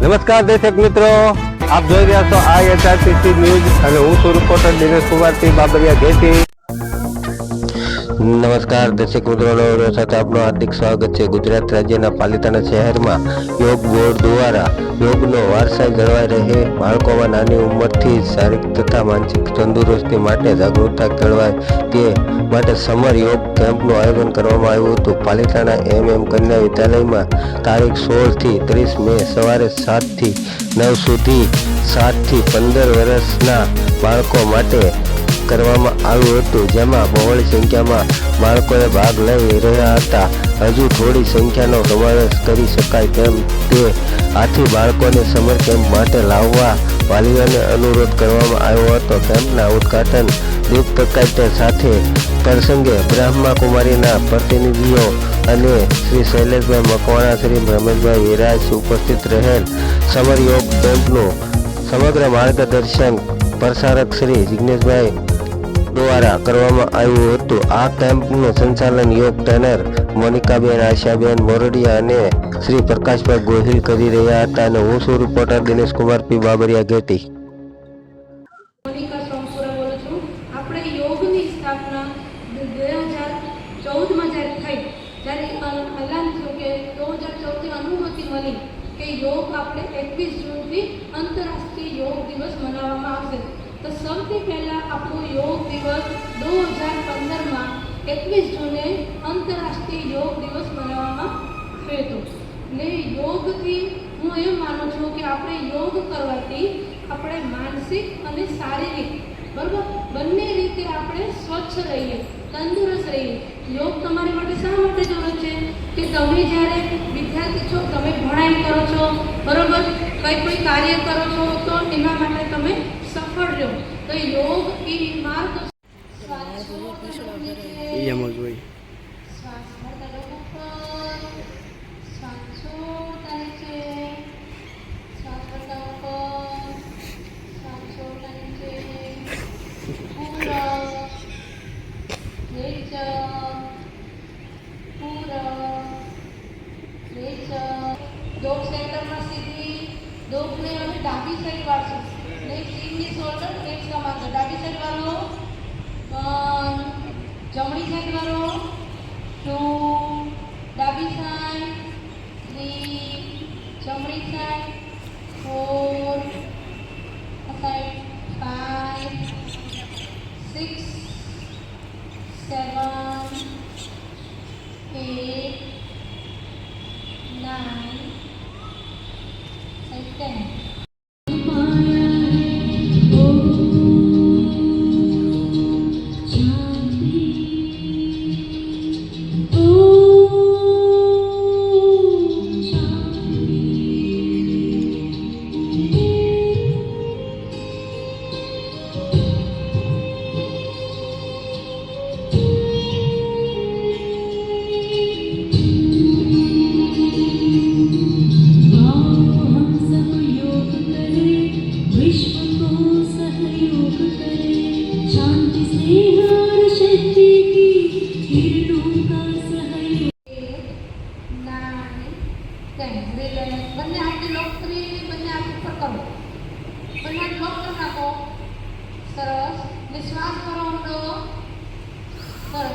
નમસ્કાર દર્શક મિત્રો, આપ જોઈ રહ્યા છો આ એચઆરટીસી ન્યૂઝ અને હું છું રિપોર્ટર દિનેશ કુમારસિંહ બાબરિયા. ઘેટી નમસ્કાર દર્શક મિત્રો સાથે આપનું હાર્દિક સ્વાગત છે. ગુજરાત રાજ્યના પાલિતાણા શહેરમાં યોગ બોર્ડ દ્વારા યોગનો વારસા જળવાઈ રહે, બાળકોમાં નાની ઉંમરથી શારીરિક તથા માનસિક તંદુરસ્તી માટે જાગૃતતા કેળવાય તે માટે સમર યોગ કેમ્પનું આયોજન કરવામાં આવ્યું હતું. પાલિતાણા એમ એમ કન્યા વિદ્યાલયમાં તારીખ સોળથી ત્રીસ મે સવારે સાતથી નવ સુધી સાતથી પંદર વર્ષના બાળકો માટે કરવામાં આવ્યું હતું, જેમાં બહોળી સંખ્યામાં બાળકોએ ભાગ લઈ રહ્યા હતા. હજુ થોડી સંખ્યાનો સમાવેશ કરી શકાય તેમ તે આથી બાળકોને સમર કેમ્પ માટે લાવવા વાલીઓને અનુરોધ કરવામાં આવ્યો હતો. કેમ્પના ઉદ્ઘાટન દીપ પ્રકાશ સાથે પ્રસંગે બ્રહ્મા કુમારીના પ્રતિનિધિઓ અને શ્રી શૈલેષભાઈ મકવાણા, શ્રી રમેશભાઈ વિરાજ ઉપસ્થિત રહેલ. સમર યોગ કેમ્પનું સમગ્ર માર્ગદર્શન પ્રસારક શ્રી જિગ્નેશભાઈ દ્વારા કરવામાં આવ્યું હતું. આ કેમ્પનું સંચાલન યોગ ટ્રેનર મોનિકાબેન, આશાબેન મોરડિયા અને શ્રી પ્રકાશભાઈ ગોહિલ કરી રહ્યા હતા અને હું છું રિપોર્ટર દિનેશકુમાર પી બાબરિયા ગેટી. યોગ આપણે એકવીસ જૂનથી આંતરરાષ્ટ્રીય યોગ દિવસ મનાવવામાં આવશે. તો સૌથી પહેલાં આપણો યોગ દિવસ બે હજાર પંદરમાં એકવીસ જૂને આંતરરાષ્ટ્રીય યોગ દિવસ મનાવવામાં આવ્યો હતો. ને યોગથી હું એમ માનું છું કે આપણે યોગ કરવાથી આપણે માનસિક અને શારીરિક, બરાબર? બંને રીતે આપણે સ્વચ્છ રહીએ, તંદુરસ્ત રહીએ. યોગ તમારી માટે શા માટે જરૂર છે? કે તમે જ્યારે વિદ્યાર્થી છો, તમે ભણાઈ કરો છો, બરાબર? કંઈ કોઈ કાર્ય કરો છો, તો એના માટે તમે તો એ યોગ એ માર્ગ રેચક પૂરક રેચક ડોક સેન્ટરમાં ડોકને હવે ડાબી સાઈડ વાળશું. લેફ્ટ સીટની શોલ્ડર લેફ્ટ સમાંતર ડાબી સાઈડ વાળો જમણી સાઈડ વાળો ટુ ડાબી સાઈડ થ્રી જમણી સાઈડ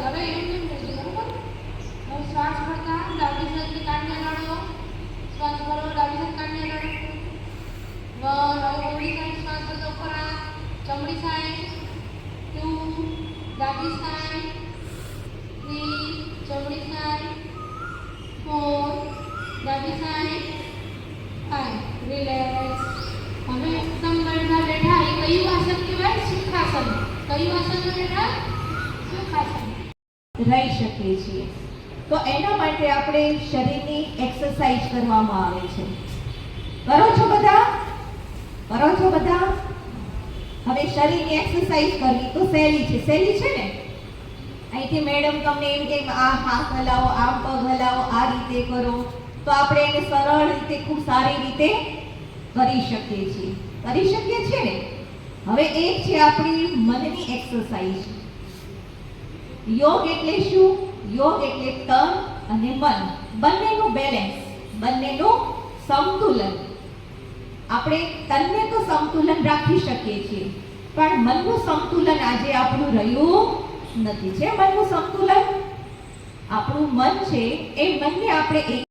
હવે એમ કરજો બરોબર? હવે શ્વાસ ભરતા ડાબી સાઈડથી શ્વાસ ભરો ડાબી સાઈડ કાઢને લડો શ્વાસ ભરતો ઉપર આ જમણી સાઈડ, ટુ, ડાબી સાઈડ, થ્રી, જમણી સાઈડ, ફોર હવે એકદમ બેઠા બેઠા એ કયું આસન કહેવાય? સુખાસન. કયું આસન બેઠા રહી શકીએ છીએ. તો એના માટે આપણે શરીરની એક્સરસાઇઝ કરવામાં આવે છે. કરો છો બધા? કરો છો બધા? હવે શરીરની એક્સરસાઇઝ કરવી તો સહેલી છે. સહેલી છે ને? અહીંથી મેડમ તમને એમ કે આ હાથ હલાવો આમ પગ હલાવો, આ રીતે કરો. તો આપણે એને સરળ રીતે, ખૂબ સારી રીતે કરી શકીએ છીએ. કરી શકીએ છીએ ને? હવે એક છે આપણી મનની એક્સરસાઇઝ યોગ એટલે શું? યોગ એટલે તન અને મન. બંનેનું બેલેન્સ બંનેનું સંતુલન. આપણે તનને તો સંતુલન રાખી શકીએ છીએ, પણ મનનું સંતુલન આજે આપણું રહ્યું નથી. છે મનનું સંતુલન? આપણું મન છે, એ મનને આપણે એક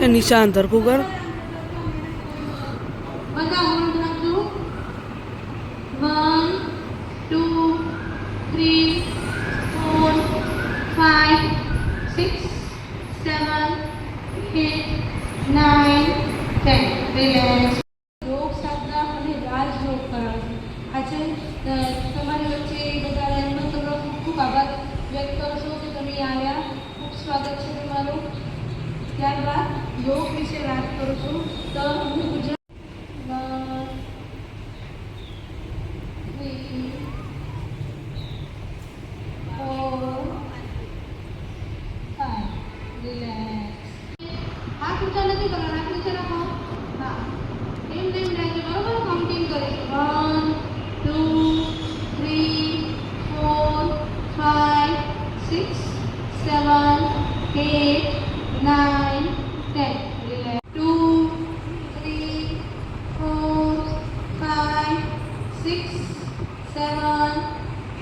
એ નિશાન ધરખુગર Relax.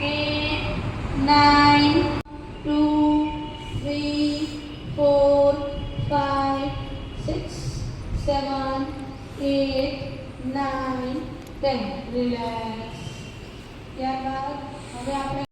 eight, nine, two, three, four, five, six, seven, eight, nine, ten. Relax. ત્યારબાદ હવે આપણે